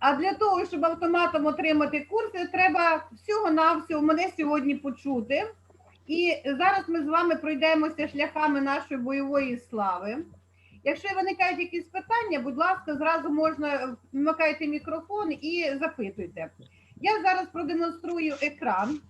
А для того, щоб автоматом отримати курси, треба всього-навсього мене сьогодні почути. І зараз ми з вами пройдемося шляхами нашої бойової слави. Якщо виникають якісь питання, будь ласка, зразу можна вмикайте мікрофон і запитуйте. Я зараз продемонструю екран.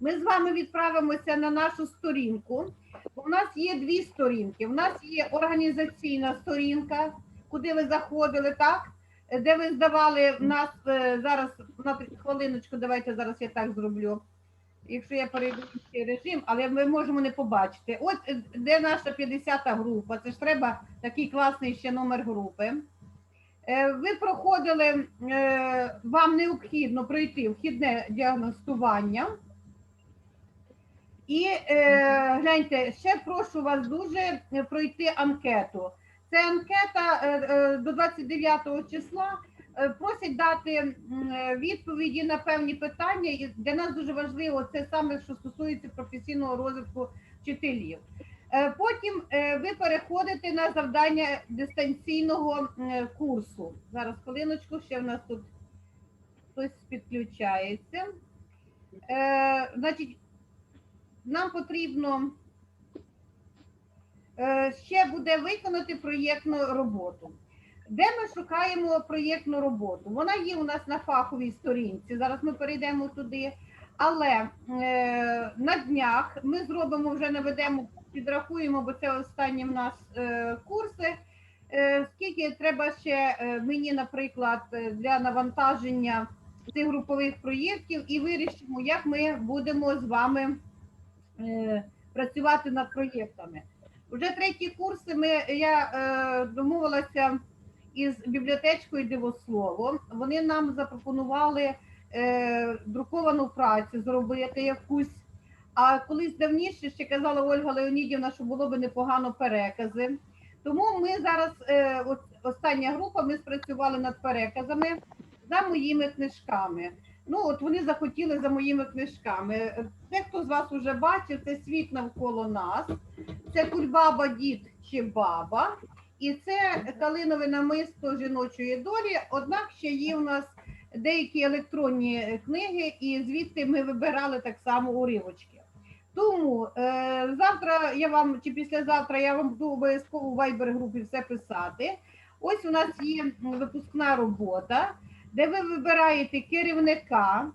Ми з вами відправимося на нашу сторінку. У нас є дві сторінки. У нас є організаційна сторінка, куди ви заходили, так? Де ви здавали в нас е, зараз на хвилиночку, давайте зараз я так зроблю. Якщо я перейду в цей режим, але ми можемо не побачити. От е, де наша 50-та група, це ж треба такий класний ще номер групи. Е, Ви проходили, вам необхідно пройти вхідне діагностування. І гляньте, ще прошу вас дуже пройти анкету. Це анкета е, е, до 29 числа. Е, Просять дати відповіді на певні питання. І для нас дуже важливо це саме, що стосується професійного розвитку вчителів. Потім ви переходите на завдання дистанційного курсу. Зараз хвилиночку, ще в нас тут хтось підключається. Значить, нам потрібно ще буде виконати проєктну роботу. Де ми шукаємо проєктну роботу? Вона є у нас на фаховій сторінці. Зараз ми перейдемо туди. Але е, на днях ми зробимо вже наведемо, підрахуємо, бо це останні в нас е, курси. Е, скільки треба ще е, мені, наприклад, е, для навантаження цих групових проєктів, і вирішимо, як ми будемо з вами е, працювати над проєктами. Вже треті курси ми я е, домовилася із бібліотечкою Дивослово. Вони нам запропонували е, друковану працю зробити якусь. А колись давніше ще казала Ольга Леонідівна, що було би непогано перекази. Тому ми зараз, е, от остання група, ми спрацювали над переказами за моїми книжками. Ну, от вони захотіли за моїми книжками. Те, хто з вас вже бачив, це світ навколо нас, це кульбаба, дід чи баба, і це калинове намисто жіночої долі. Однак ще є у нас деякі електронні книги, і звідти ми вибирали так само уривочки. Тому е, завтра я вам чи післязавтра я вам буду обов'язково в Viber групі все писати. Ось у нас є випускна робота, де ви вибираєте керівника.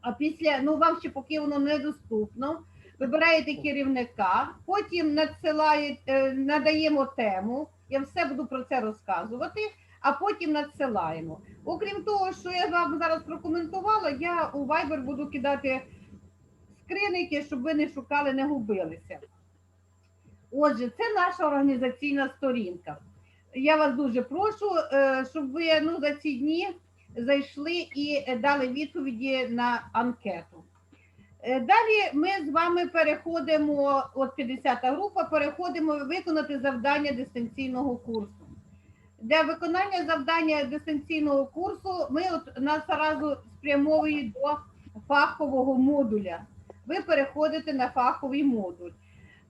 А після, ну вам ще поки воно недоступно. Вибираєте керівника, потім надсилаєте, е, надаємо тему. Я все буду про це розказувати, а потім надсилаємо. Окрім того, що я вам зараз прокоментувала, я у Viber буду кидати скриники, щоб ви не шукали, не губилися. Отже, це наша організаційна сторінка. Я вас дуже прошу, е, щоб ви ну, за ці дні зайшли і дали відповіді на анкету. Е, Далі ми з вами переходимо, от 50-та група, переходимо виконати завдання дистанційного курсу. Для виконання завдання дистанційного курсу ми от нас одразу спрямовуємо до фахового модуля. Ви переходите на фаховий модуль.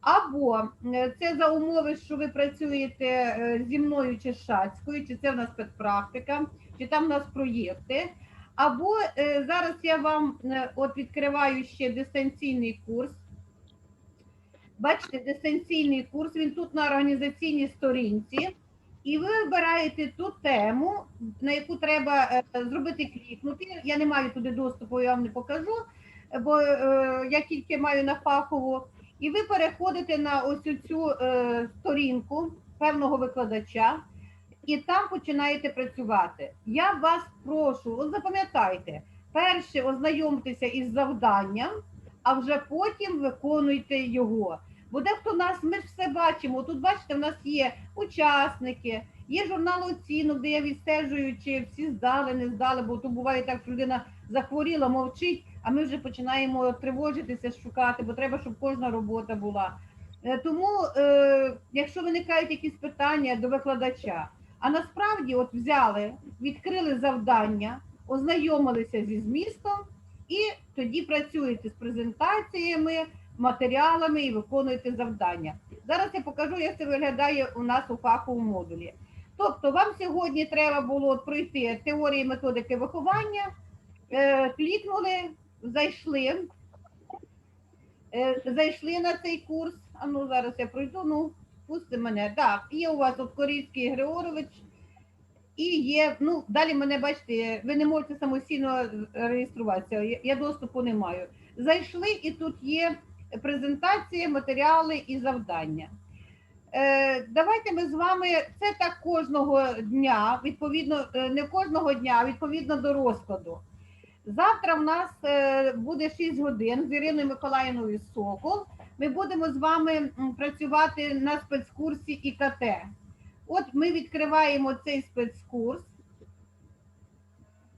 Або е, це за умови, що ви працюєте е, зі мною чи Шацькою, чи це в нас спецпрактика, чи там в нас проєкти. Або е, зараз я вам от відкриваю ще дистанційний курс. Бачите, дистанційний курс, він тут на організаційній сторінці. І ви вибираєте ту тему, на яку треба зробити клікнути. Я не маю туди доступу, я вам не покажу, бо я тільки маю на фахову. І ви переходите на ось цю е, сторінку певного викладача, і там починаєте працювати. Я вас прошу, от запам'ятайте, перше ознайомтеся із завданням, а вже потім виконуйте його. Бо дехто нас, ми ж все бачимо. Тут бачите, в нас є учасники, є журнал оцінок, де я відстежую, чи всі здали, не здали, бо то буває так, що людина захворіла, мовчить, а ми вже починаємо тривожитися, шукати, бо треба, щоб кожна робота була. Е, Тому, е, якщо виникають якісь питання до викладача, а насправді от взяли, відкрили завдання, ознайомилися зі змістом і тоді працюєте з презентаціями, матеріалами і виконуєте завдання. Зараз я покажу, як це виглядає у нас у фаховому модулі. Тобто вам сьогодні треба було пройти теорії методики виховання, клікнули, зайшли, е, зайшли на цей курс. А ну зараз я пройду, ну пусти мене. Так, є у вас от Корійський Григорович. І є, ну далі мене бачите, ви не можете самостійно реєструватися. Я, доступу не маю. Зайшли, і тут є презентація, матеріали і завдання. Е, давайте ми з вами це так кожного дня, відповідно, е, не кожного дня, а відповідно до розкладу. Завтра в нас е, буде 6 годин з Іриною Миколаївною Сокол. Ми будемо з вами працювати на спецкурсі ІКТ. От ми відкриваємо цей спецкурс.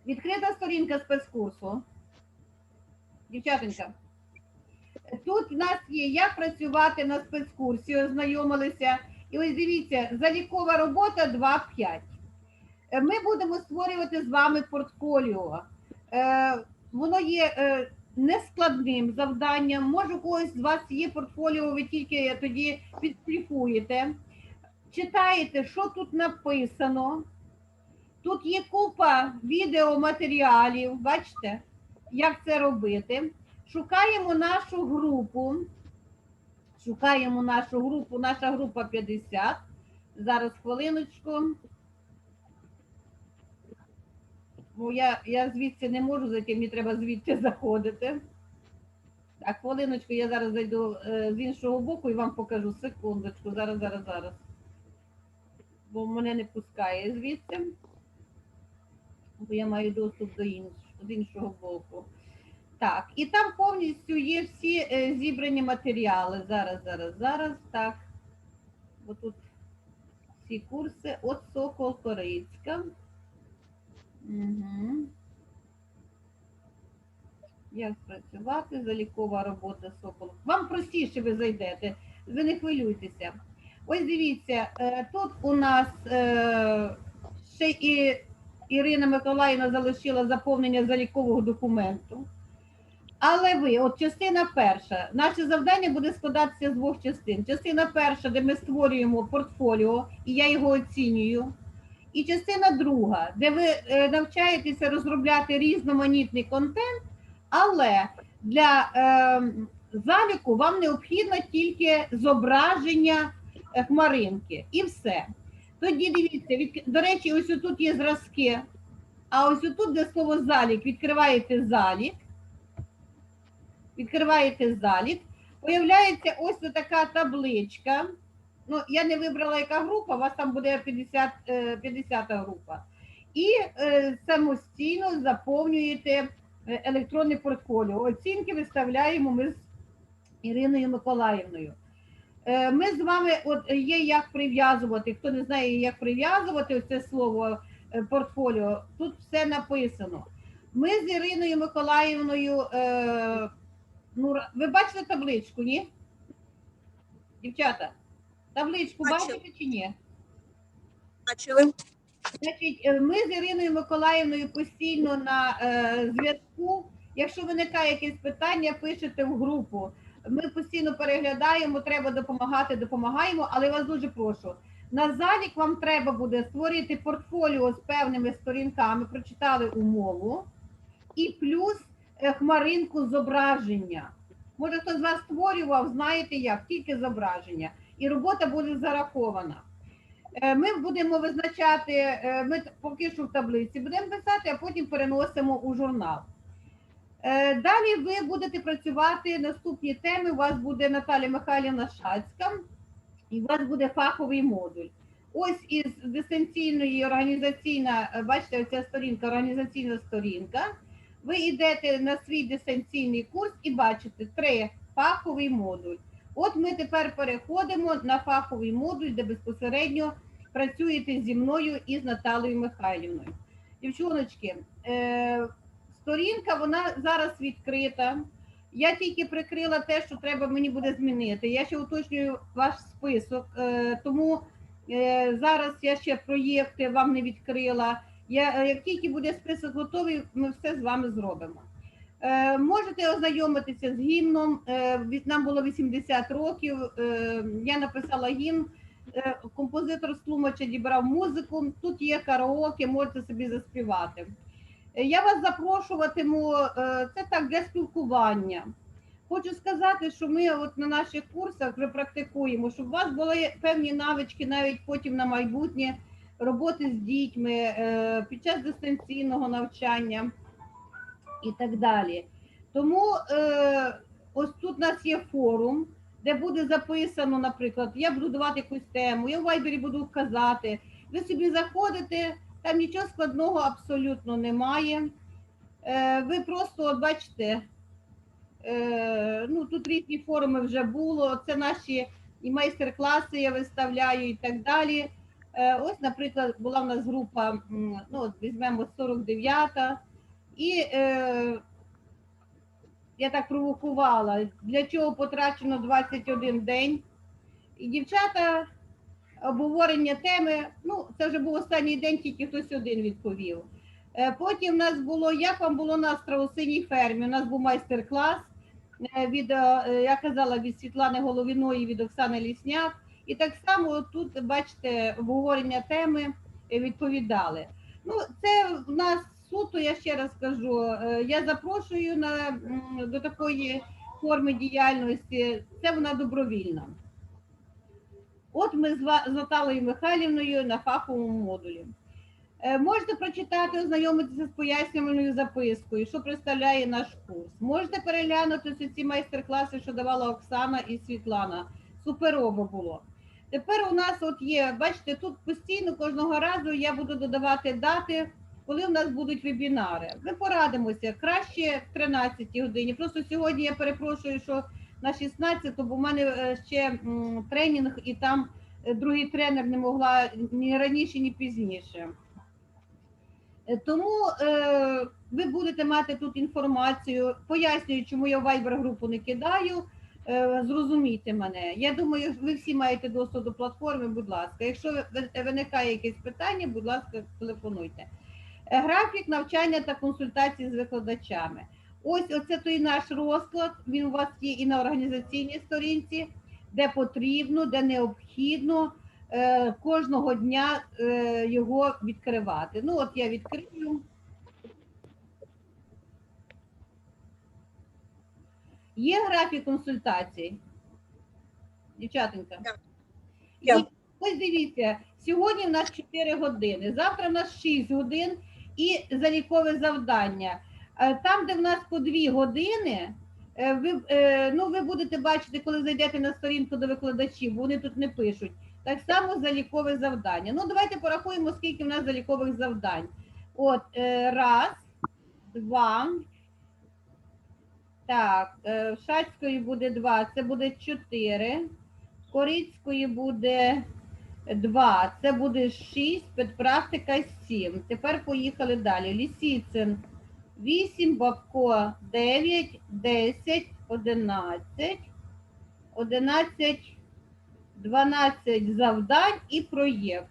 Відкрита сторінка спецкурсу. Дівчатенька. Тут в нас є як працювати на спецкурсі, ознайомилися. І ось дивіться, залікова робота 2.5. Е, Ми будемо створювати з вами портфоліо. Е, Воно є е, нескладним завданням. Може, у когось з вас є портфоліо, ви тільки тоді підшліфуєте. Читаєте, що тут написано. Тут є купа відеоматеріалів, бачите, як це робити. Шукаємо нашу групу. Шукаємо нашу групу, наша група 50. Зараз хвилиночку. Бо я, я звідси не можу зайти, мені треба звідти заходити. Так, хвилиночку, я зараз зайду е, з іншого боку і вам покажу. Секундочку, зараз, зараз, зараз. Бо мене не пускає звідси. Бо я маю доступ до іншого, з іншого боку. Так, і там повністю є всі е, зібрані матеріали. Зараз, зараз, зараз. Так. Бо тут всі курси от Сокол Корицька. Угу. Як працювати? Залікова робота Сокол. Вам простіше ви зайдете, ви не хвилюйтеся. Ось дивіться, е, тут у нас е, ще і Ірина Миколаївна залишила заповнення залікового документу. Але ви, от частина перша, наше завдання буде складатися з двох частин. Частина перша, де ми створюємо портфоліо, і я його оцінюю. І частина друга, де ви е, навчаєтеся розробляти різноманітний контент, але для е, заліку вам необхідно тільки зображення е, хмаринки і все. Тоді дивіться, від, до речі, ось тут є зразки, а ось тут, де слово залік, відкриваєте залік відкриваєте залік, появляється ось така табличка. Ну, я не вибрала, яка група, у вас там буде 50, е, 50 група. І е, самостійно заповнюєте е, електронне портфоліо. Оцінки виставляємо ми з Іриною Миколаївною. Е, Ми з вами, от є як прив'язувати. Хто не знає, як прив'язувати це слово е, портфоліо, тут все написано. Ми з Іриною Миколаївною. Е, Ну, ви бачите табличку, ні? Дівчата, табличку Бачила. бачите чи ні? Бачили? Значить, е, ми з Іриною Миколаївною постійно на е, зв'язку. Якщо виникає якесь питання, пишете в групу. Ми постійно переглядаємо, треба допомагати, допомагаємо, але вас дуже прошу. На залік вам треба буде створити портфоліо з певними сторінками, прочитали умову, і плюс е, хмаринку зображення. Може, хтось з вас створював, знаєте як, тільки зображення. І робота буде зарахована. Е, Ми будемо визначати, е, ми поки що в таблиці будемо писати, а потім переносимо у журнал. Е, Далі ви будете працювати наступні теми. У вас буде Наталя Михайлівна Шацька, і у вас буде фаховий модуль. Ось із дистанційної організаційна, бачите, оця сторінка, організаційна сторінка. Ви йдете на свій дистанційний курс і бачите три фаховий модуль. От ми тепер переходимо на фаховий модуль, де безпосередньо працюєте зі мною і з Наталією Михайлівною. Дівчоночки, е, сторінка вона зараз відкрита. Я тільки прикрила те, що треба мені буде змінити. Я ще уточнюю ваш список, е, тому е, зараз я ще проєкти вам не відкрила. Я, як тільки буде список готовий, ми все з вами зробимо. Е, можете ознайомитися з гімном. Е, нам було 80 років. Е, я написала гімн. композитор з Тлумача дібрав музику. Тут є караоке, можете собі заспівати. Я вас запрошуватиму, це так для спілкування. Хочу сказати, що ми от на наших курсах вже практикуємо, щоб у вас були певні навички навіть потім на майбутнє роботи з дітьми під час дистанційного навчання і так далі. Тому е, ось тут у нас є форум, де буде записано, наприклад, я буду давати якусь тему, я в вайбері буду вказати. Ви собі заходите, там нічого складного абсолютно немає. Е, ви просто от бачите, е, ну тут різні форуми вже було. Це наші і майстер-класи я виставляю і так далі. Е, ось, наприклад, була в нас група, ну от візьмемо 49-та, і е, я так провокувала, для чого потрачено 21 день. І дівчата обговорення теми, ну це вже був останній день, тільки хтось один відповів. Е, Потім в нас було, як вам було настрій у синій фермі. У нас був майстер-клас е, від, е, я казала, від Світлани Головіної, від Оксани Лісняк. І так само тут, бачите, обговорення теми е, відповідали. Ну, це в нас суто, я ще раз кажу, е, я запрошую на, до такої форми діяльності, це вона добровільна. От ми з Наталою Михайлівною на фаховому модулі. Е, Можете прочитати, ознайомитися з пояснювальною запискою, що представляє наш курс. Можете переглянути ці- майстер-класи, що давала Оксана і Світлана. Суперово було. Тепер у нас от є, бачите, тут постійно кожного разу я буду додавати дати, коли в нас будуть вебінари. Ми порадимося краще в 13 годині. Просто сьогодні я перепрошую, що на 16, бо в мене е, ще тренінг, і там е, другий тренер не могла ні раніше, ні пізніше. Е, Тому е, ви будете мати тут інформацію. Пояснюю, чому я Viber групу не кидаю. Е, зрозумійте мене. Я думаю, ви всі маєте доступ до платформи, будь ласка. Якщо виникає якесь питання, будь ласка, телефонуйте. Графік навчання та консультації з викладачами. Ось оце той наш розклад. Він у вас є і на організаційній сторінці, де потрібно, де необхідно е, кожного дня е, його відкривати. Ну, от я відкрию. Є графік консультацій? Дівчатенька? Так. І ось дивіться, сьогодні в нас 4 години, завтра в нас 6 годин і залікове завдання. Е, Там, де в нас по 2 години, е, ви, е, ну, ви будете бачити, коли зайдете на сторінку до викладачів, вони тут не пишуть. Так само залікове завдання. Ну, давайте порахуємо, скільки в нас залікових завдань. От, раз, два. Так, Шацької буде два, це буде чотири. Корицької буде 2, це буде 6, педпрактика 7. Тепер поїхали далі. Лісіцин 8, Бабко 9, 10, 11, 11, 12 завдань і проєкт.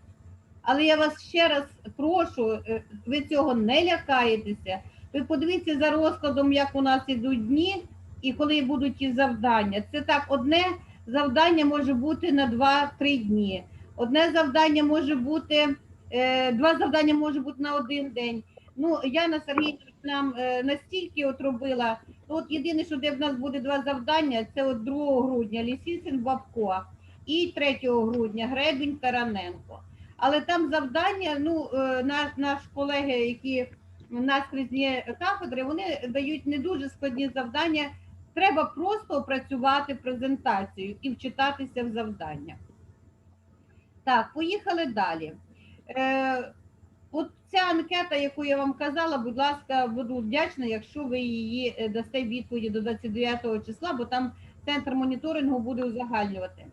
Але я вас ще раз прошу, е, ви цього не лякаєтеся. Ви подивіться за розкладом, як у нас ідуть дні і коли будуть ті завдання. Це так, одне завдання може бути на 2-3 дні. Одне завдання може бути, е, два завдання може бути на один день. Ну, Яна Сергійовна нам е, настільки от робила. Ну, от єдине, що де в нас буде два завдання, це от 2 грудня Лісіцин Бабко і 3 грудня Гребінь Тараненко. Але там завдання, ну, е, наш, наш колеги, які нас наскрізні кафедри, вони дають не дуже складні завдання. Треба просто опрацювати презентацію і вчитатися в завдання. Так, поїхали далі. Е, от ця анкета, яку я вам казала, будь ласка, буду вдячна, якщо ви її е, дасте відповіді до 29 числа, бо там центр моніторингу буде узагальнювати.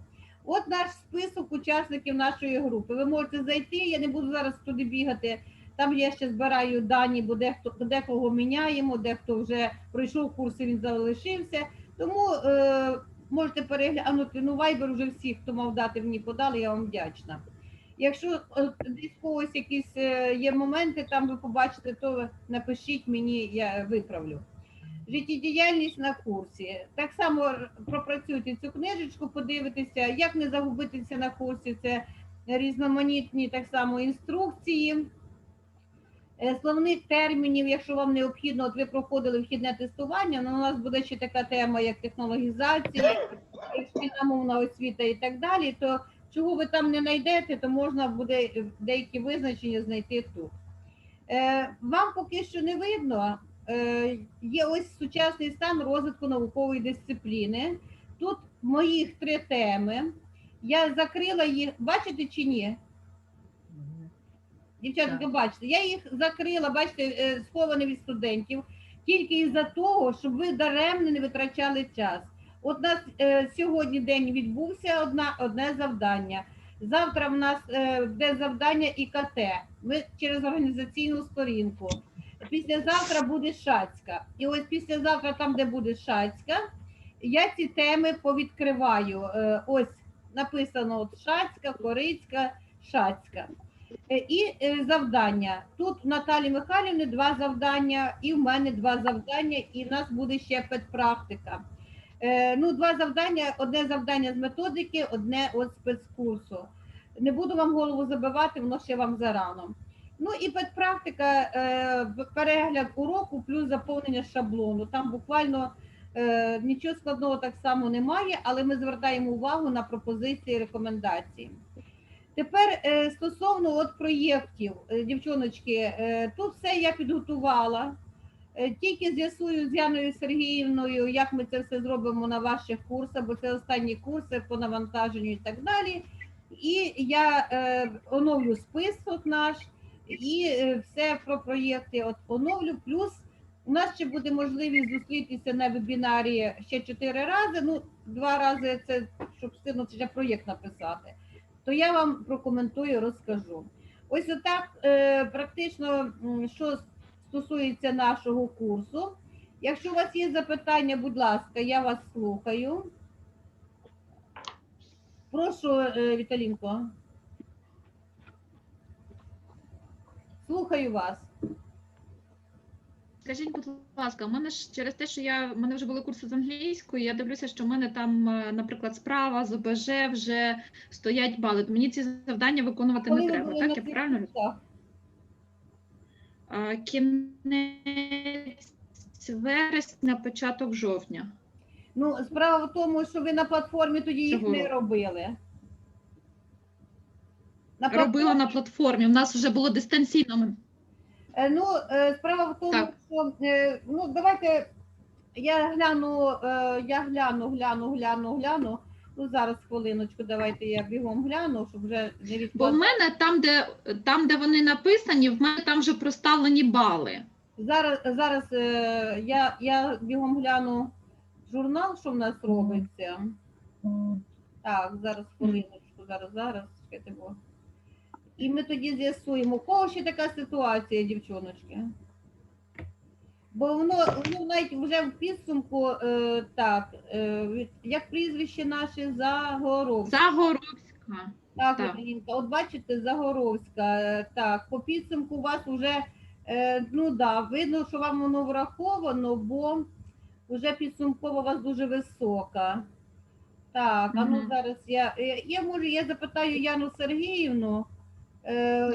От наш список учасників нашої групи. Ви можете зайти, я не буду зараз туди бігати. Там я ще збираю дані, бо дехто декого міняємо, дехто вже пройшов курси, він залишився. Тому е, можете переглянути. Ну, вайбер вже всі, хто мав дати, мені подали, я вам вдячна. Якщо е, десь когось якісь е, є моменти, там ви побачите, то напишіть мені, я виправлю. життєдіяльність на курсі. Так само пропрацюйте цю книжечку, подивитеся, як не загубитися на курсі. Це різноманітні так само інструкції. Е, Словник термінів, якщо вам необхідно, от ви проходили вхідне тестування, ну, у нас буде ще така тема, як технологізація, як спільна освіта і так далі, то чого ви там не знайдете, то можна буде деякі визначення знайти тут. Е, вам поки що не видно, е, є ось сучасний стан розвитку наукової дисципліни. Тут моїх три теми. Я закрила їх, бачите чи ні? Дівчатка, бачите, я їх закрила, бачите, е, сховані від студентів, тільки із-за того, щоб ви даремно не витрачали час. От у нас е, сьогодні день відбувся одна, одне завдання. Завтра в нас е, буде завдання ІКТ. Ми через організаційну сторінку. Післязавтра буде Шацька. І ось післязавтра, там, де буде Шацька, я ці теми повідкриваю. Е, ось написано от Шацька, Корицька, Шацька. Е, І е, завдання. Тут у Наталі Михайлівни два завдання, і в мене два завдання, і в нас буде ще педпрактика. Е, Ну, два завдання: одне завдання з методики, одне от спецкурсу. Не буду вам голову забивати, воно ще вам зарано. Ну і педпрактика, перегляд уроку плюс заповнення шаблону. Там буквально нічого складного так само немає, але ми звертаємо увагу на пропозиції рекомендації. Тепер е, стосовно от проєктів, е, дівчоночки, е, тут все я підготувала. Тільки з'ясую з Яною Сергіївною, як ми це все зробимо на ваших курсах, бо це останні курси по навантаженню і так далі. І я е, оновлю список наш і все про проєкти от оновлю. Плюс у нас ще буде можливість зустрітися на вебінарі ще чотири рази. Ну, два рази це щоб встигнути ще проєкт написати. То я вам прокоментую, розкажу. Ось отак е, практично, що стосується нашого курсу. Якщо у вас є запитання, будь ласка, я вас слухаю. Прошу, е, Віталінко. Слухаю вас. Скажіть, будь ласка, у мене ж через те, що я в мене вже були курси з англійської, я дивлюся, що в мене там, е, наприклад, справа з ОБЖ вже стоять бали. Мені ці завдання виконувати Коли не треба, так? Я цих правильно? А, Кінець вересня, початок жовтня. Ну, справа в тому, що ви на платформі тоді їх Цього не робили. На Робила на платформі. У нас вже було дистанційно. Е, Ну, е, справа в тому, Так. що е, ну давайте я гляну, я гляну, гляну, гляну, гляну. Ну зараз хвилиночку, давайте я бігом гляну, щоб вже не Бо в мене там, де там, де вони написані, в мене там вже проставлені бали. Зараз зараз я, я бігом гляну журнал, що в нас робиться. Так, зараз хвилиночку, зараз, зараз. чекайте, бо- І ми тоді з'ясуємо, у кого ще така ситуація, дівчоночки? Бо воно, воно навіть вже в підсумку, е, так, е, як прізвище наше Загоровська. Загоровська. Так, так. Українка, от бачите, Загоровська, е, так, по підсумку у вас вже, е, ну да, видно, що вам воно враховано, бо вже підсумкова у вас дуже висока. Так, а ну Мгм. зараз я, я, я можу, я запитаю Яну Сергіївну.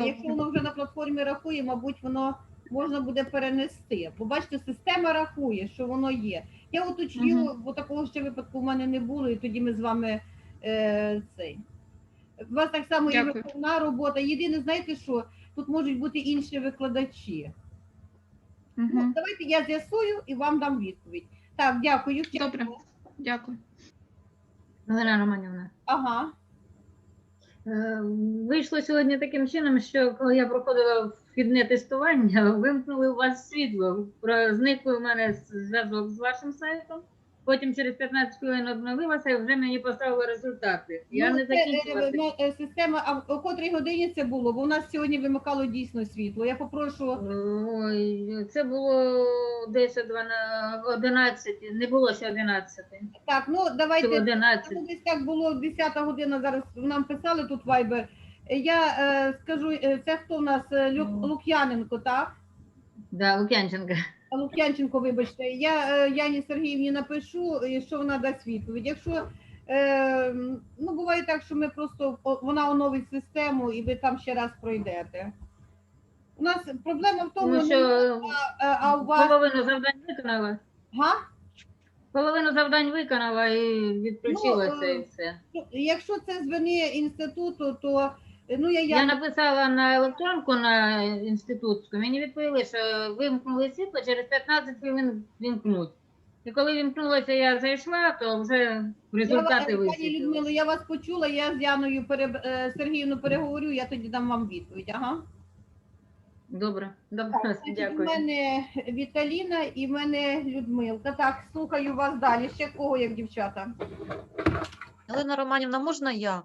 Якщо воно вже на платформі рахує, мабуть, воно можна буде перенести. Бо бачите, система рахує, що воно є. Я уточню, бо такого ще випадку в мене не було, і тоді ми з вами е, цей. У вас так само є виховна робота. Єдине, знаєте що, тут можуть бути інші викладачі. Ну, Угу. давайте я з'ясую і вам дам відповідь. Так, дякую. Добре. Дякую. Галина Романівна, Ага. Е, вийшло сьогодні таким чином, що коли я проходила вхідне тестування, вимкнули у вас світло. Про- Зник у мене зв'язок з вашим сайтом. Потім через 15 хвилин обновилася і вже мені поставили результати. Я Ну, не закінчила. ну, е, система, а о котрій годині це було? Бо у нас сьогодні вимикало дійсно світло. Я попрошу. Ой, це було десь о 12, 11, не було ще 11. Так, ну давайте. 11. Ну, Десь так було 10 година. Зараз нам писали тут. Е, Я е, скажу, е, це хто у нас Е, Ну. Лук'яненко, так? Да, Лук'янченка. Лук'янченко, вибачте, я е, Яні Сергіївні напишу, і що вона дасть відповідь. Якщо е, ну буває так, що ми просто вона оновить систему і ви там ще раз пройдете. У нас проблема в тому, не- що а, а у вас половину завдань виконала. га? Половину завдань виконала і відключилася Ну, е, і все. Ну, Якщо це з інституту, то е, ну я, Я я... написала на електронку на інститутську, мені відповіли, що вимкнули світло, через 15 хвилин вімкнуть. І коли вімкнулося, я зайшла, то вже результати я, пані висвітлили. Людмило, я вас почула, я з Яною пере... е, Сергіївну переговорю, я тоді дам вам відповідь. Ага. Добре, добре, Так, значить, в дякую. мене Віталіна і в мене Людмилка. Так, слухаю вас далі. Ще кого як дівчата? Галина Романівна, можна я?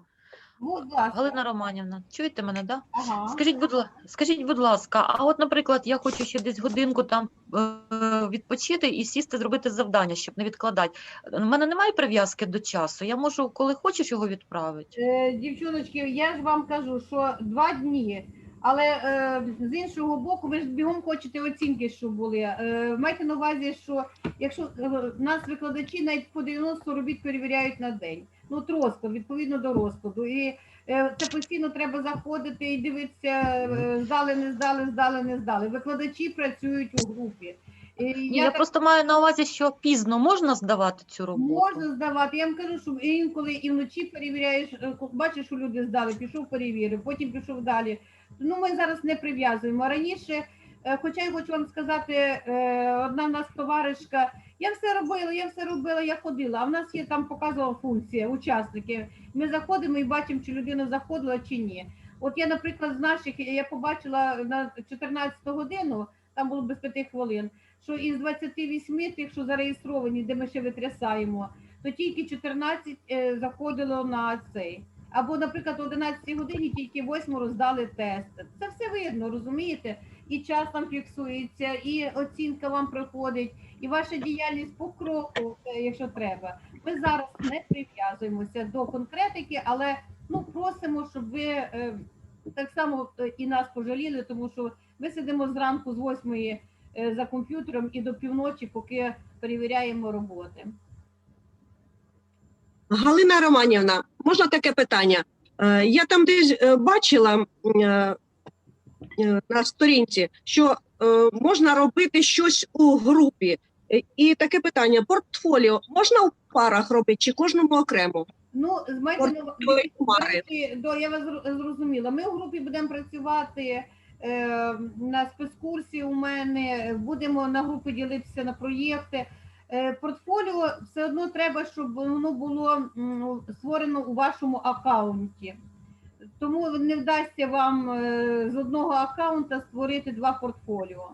Будь ласка. Галина Романівна, чуєте мене, да? Ага. Скажіть, будь ласка, скажіть, будь ласка, а от, наприклад, я хочу ще десь годинку там е, відпочити і сісти, зробити завдання, щоб не відкладати. У мене немає прив'язки до часу. Я можу, коли хочеш, його відправити. Е, дівчоночки, я ж вам кажу, що два дні. Але е, з іншого боку, ви ж бігом хочете оцінки, що були. Е, майте на увазі, що якщо е, нас викладачі навіть по 90 робіт перевіряють на день. Ну, от розклад, відповідно до розкладу. І е, це постійно треба заходити і дивитися, е, здали, не здали, здали, не здали. Викладачі працюють у групі. І Ні, я, просто маю на увазі, що пізно можна здавати цю роботу. Можна здавати. Я вам кажу, що інколи і вночі перевіряєш, е, бачиш, що люди здали, пішов перевірив, потім пішов далі. Ну, ми зараз не прив'язуємо. Раніше, е, хоча я хочу вам сказати, е, одна в нас товаришка, я все робила, я все робила, я ходила. А в нас є там показова функція, учасники. Ми заходимо і бачимо, чи людина заходила чи ні. От я, наприклад, з наших я побачила на 14 годину, там було без п'яти хвилин що із 28 тих, що зареєстровані, де ми ще витрясаємо, то тільки 14 е, заходило на цей. Або, наприклад, о 11 годині тільки 8 роздали тест. Це все видно, розумієте? І час там фіксується, і оцінка вам приходить, і ваша діяльність по кроку, е, якщо треба. Ми зараз не прив'язуємося до конкретики, але ну просимо, щоб ви е, так само е, і нас пожаліли, тому що ми сидимо зранку з 8 е, за комп'ютером і до півночі, поки перевіряємо роботи. Галина Романівна, можна таке питання? Е, Я там десь е, бачила е, е, на сторінці, що е, можна робити щось у групі. Е, І таке питання: портфоліо можна у парах робити чи кожному окремо? Ну, з до я вас зрозуміла. Ми у групі будемо працювати е, на спецкурсі. У мене будемо на групі ділитися на проєкти. Е, портфоліо все одно треба, щоб воно було створено у вашому аккаунті. Тому не вдасться вам е, з одного аккаунта створити два портфоліо.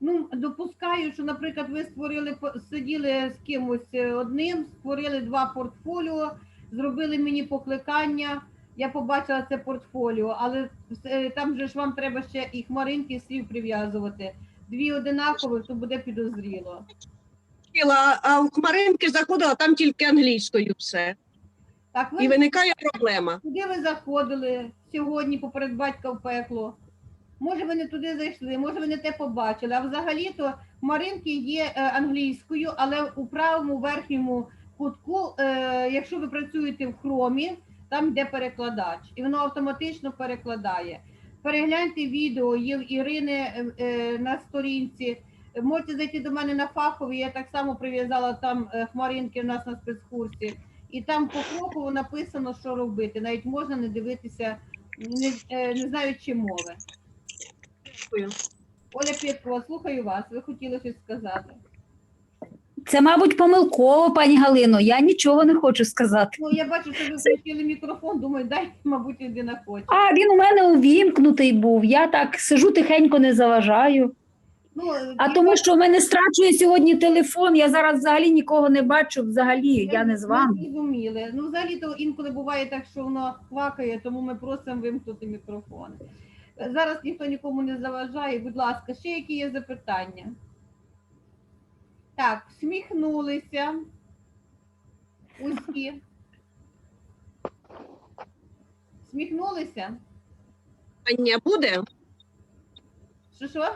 Ну, допускаю, що, наприклад, ви створили сиділи з кимось е, одним, створили два портфоліо, зробили мені покликання. Я побачила це портфоліо, але е, там же ж вам треба ще і хмаринки слів прив'язувати. Дві одинакові, то буде підозріло. А, в Хмаринки заходила там тільки англійською все. Так, І виникає проблема. куди ви заходили сьогодні поперед батька в пекло? Може, ви не туди зайшли, може, ви не те побачили. А взагалі-то хмаринки є е, англійською, але у правому верхньому кутку, е, якщо ви працюєте в хромі, там йде перекладач, і воно автоматично перекладає. Перегляньте відео, є в Ірини е, е, на сторінці. Можете зайти до мене на фахові, я так само прив'язала там е, хмаринки в нас на спецкурсі. І там по кроку написано, що робити. Навіть можна не дивитися, не, е, не знаючи мови. Дякую. Оля Петрова, слухаю вас. Ви хотіли щось сказати? Це, мабуть, помилково, пані Галино. Я нічого не хочу сказати. Ну, я бачу, що ви включили мікрофон, думаю, дай, мабуть, людина хоче. А він у мене увімкнутий був. Я так сижу тихенько, не заважаю. Ну, А і тому, що в мене страчує сьогодні телефон, я зараз взагалі нікого не бачу. Взагалі, я не з ми вами. зрозуміли. Ну, взагалі то інколи буває так, що воно хвакає, тому ми просимо вимкнути мікрофон. Зараз ніхто нікому не заважає. Будь ласка, ще які є запитання? Так, всміхнулися. Усі. Всміхнулися? Питання буде? Що що?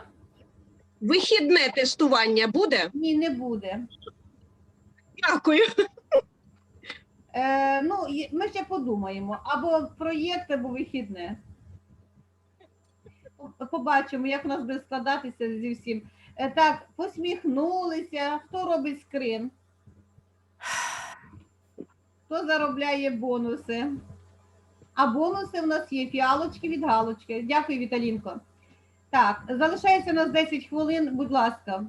Вихідне тестування буде? Ні, не буде. Дякую. Е, ну, є- ми ще подумаємо, або проєкт, або вихідне. По- Побачимо, як у нас буде складатися зі всім. Е, так, посміхнулися. Хто робить скрин? Хто заробляє бонуси? А бонуси в нас є фіалочки від галочки. Дякую, Віталінко. Так, залишається у нас 10 хвилин, будь ласка.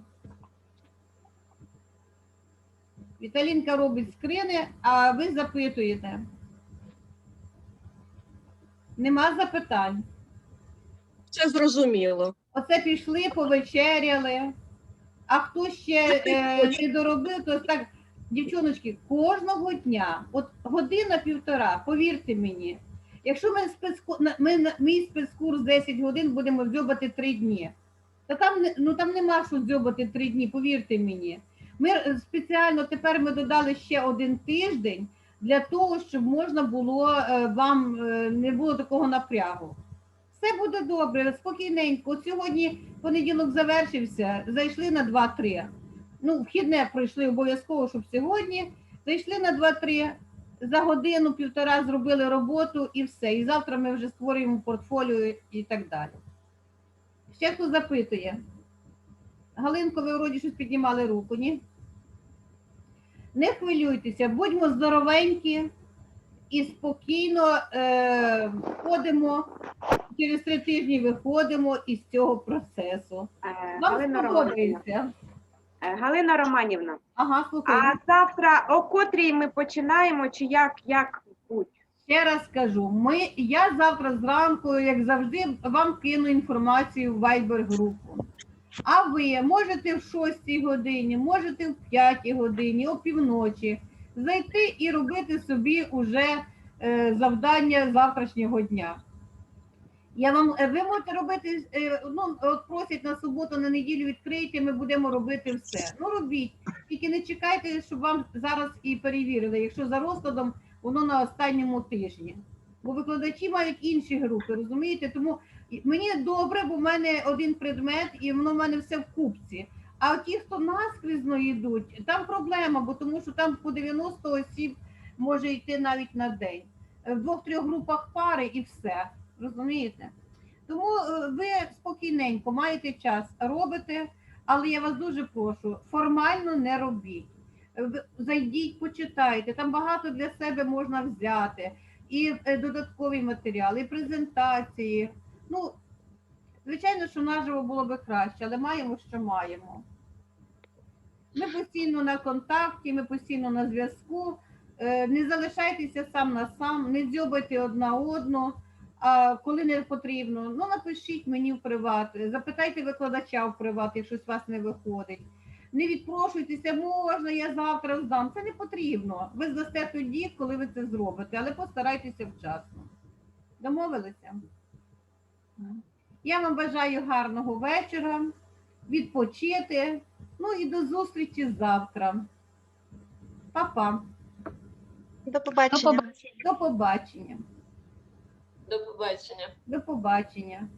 Віталінка робить скрини, а ви запитуєте. Нема запитань. Це зрозуміло. Оце пішли, повечеряли. А хто ще е, не доробив, то так, дівчоночки, кожного дня, от година-півтора, повірте мені, якщо ми, спецку, на- ми мій спецкурс 10 годин будемо дзьобати 3 дні, то там, ну, там нема що дзьобати 3 дні, повірте мені. Ми е, спеціально тепер ми додали ще один тиждень для того, щоб можна було е, вам е, не було такого напрягу. Все буде добре, спокійненько. Сьогодні понеділок завершився, зайшли на 2-3. Ну, вхідне пройшли обов'язково, щоб сьогодні. Зайшли на 2-3, за годину-півтора зробили роботу і все. І завтра ми вже створюємо портфоліо і так далі. Ще хто запитує? Галинко, ви вроді щось піднімали руку, ні? Не хвилюйтеся, будьмо здоровенькі і спокійно е, ходимо. Через три тижні виходимо із цього процесу. Е, Вам Галина сподобається? Е, Галина Романівна, Ага, слухаю. а завтра о котрій ми починаємо, чи як, як будь? Ще раз скажу, ми, я завтра зранку, як завжди, вам кину інформацію в Viber групу. А ви можете в 6 годині, можете в 5 годині, о півночі зайти і робити собі уже е, завдання завтрашнього дня. Я вам, е, ви можете робити, е, ну, от просять на суботу, на неділю відкрийте, ми будемо робити все. Ну робіть, тільки не чекайте, щоб вам зараз і перевірили, якщо за розкладом воно на останньому тижні. Бо викладачі мають інші групи, розумієте? Тому мені добре, бо в мене один предмет, і воно в мене все в купці. А ті, хто наскрізно йдуть, там проблема, бо тому що там по 90 осіб може йти навіть на день. Е, В двох-трьох групах пари і все. Розумієте? Тому е, ви спокійненько маєте час, робите, але я вас дуже прошу, формально не робіть. Е, Зайдіть, почитайте, там багато для себе можна взяти. І додаткові матеріали, і презентації. Ну, звичайно, що наживо було би краще, але маємо, що маємо. Ми постійно на контакті, ми постійно на зв'язку. Е, Не залишайтеся сам на сам, не дзьобайте одна одну, а коли не потрібно. Ну, напишіть мені в приват, запитайте викладача в приват, якщо з вас не виходить. Не відпрошуйтеся, можна, я завтра здам. Це не потрібно. Ви здасте тоді, коли ви це зробите, але постарайтеся вчасно. Домовилися? Я вам бажаю гарного вечора, відпочити. Ну і до зустрічі завтра. Па-па. До побачення. До побачення. До побачення. До побачення.